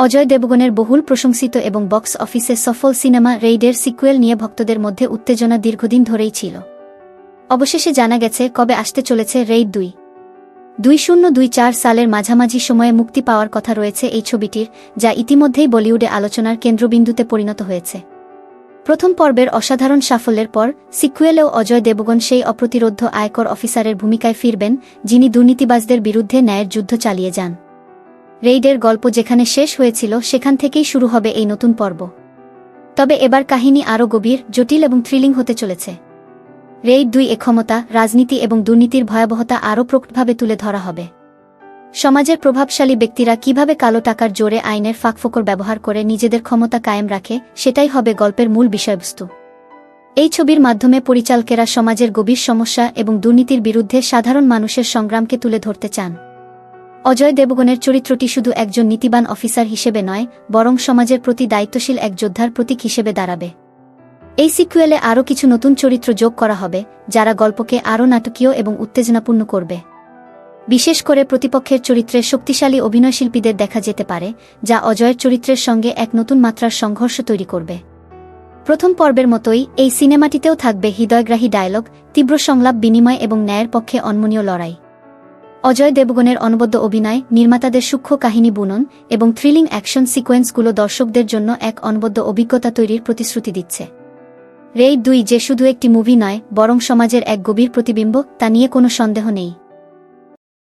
অজয় দেবগনের বহুল প্রশংসিত এবং বক্স অফিসে সফল সিনেমা রেইডের সিকুয়েল নিয়ে ভক্তদের মধ্যে উত্তেজনা দীর্ঘদিন ধরেই ছিল। অবশেষে জানা গেছে, কবে আসতে চলেছে রেইড দুই। দুই শূন্য দুই চার সালের মাঝামাঝি সময়ে মুক্তি পাওয়ার কথা রয়েছে এই ছবিটির, যা ইতিমধ্যেই বলিউডে আলোচনার কেন্দ্রবিন্দুতে পরিণত হয়েছে। প্রথম পর্বের অসাধারণ সাফল্যের পর, সিকুয়েলেও অজয় দেবগণ সেই অপ্রতিরোধ্য আয়কর অফিসারের ভূমিকায় ফিরবেন, যিনি দুর্নীতিবাজদের বিরুদ্ধে ন্যায়ের যুদ্ধ চালিয়ে যান। রেইডের গল্প যেখানে শেষ হয়েছিল, সেখান থেকেই শুরু হবে এই নতুন পর্ব। তবে এবার কাহিনী আরও গভীর, জটিল এবং থ্রিলিং হতে চলেছে। রেইড দুই এ ক্ষমতা, রাজনীতি এবং দুর্নীতির ভয়াবহতা আরও প্রকটভাবে তুলে ধরা হবে। সমাজের প্রভাবশালী ব্যক্তিরা কীভাবে কালো টাকার জোরে আইনের ফাঁকফোকর ব্যবহার করে নিজেদের ক্ষমতা কায়েম রাখে, সেটাই হবে গল্পের মূল বিষয়বস্তু। এই ছবির মাধ্যমে পরিচালকেরা সমাজের গভীর সমস্যা এবং দুর্নীতির বিরুদ্ধে সাধারণ মানুষের সংগ্রামকে তুলে ধরতে চান। অজয় দেবগণের চরিত্রটি শুধু একজন নীতিবান অফিসার হিসেবে নয়, বরং সমাজের প্রতি দায়িত্বশীল এক যোদ্ধার প্রতীক হিসেবে দাঁড়াবে। এই সিকুয়েলে আরও কিছু নতুন চরিত্র যোগ করা হবে, যারা গল্পকে আরও নাটকীয় এবং উত্তেজনাপূর্ণ করবে। বিশেষ করে প্রতিপক্ষের চরিত্রে শক্তিশালী অভিনয়শিল্পীদের দেখা যেতে পারে, যা অজয়ের চরিত্রের সঙ্গে এক নতুন মাত্রার সংঘর্ষ তৈরি করবে। প্রথম পর্বের মতোই এই সিনেমাটিতেও থাকবে হৃদয়গ্রাহী ডায়লগ, তীব্র সংলাপ বিনিময় এবং ন্যায়ের পক্ষে অনমনীয় লড়াই। অজয় দেবগণের অনবদ্য অভিনয়, নির্মাতাদের সূক্ষ্ম কাহিনী বুনন এবং থ্রিলিং অ্যাকশন সিকোয়েন্সগুলো দর্শকদের জন্য এক অনবদ্য অভিজ্ঞতা তৈরির প্রতিশ্রুতি দিচ্ছে। রেইড দুই যে শুধু একটি মুভি নয়, বরং সমাজের এক গভীর প্রতিবিম্ব, তা নিয়ে কোনো সন্দেহ নেই।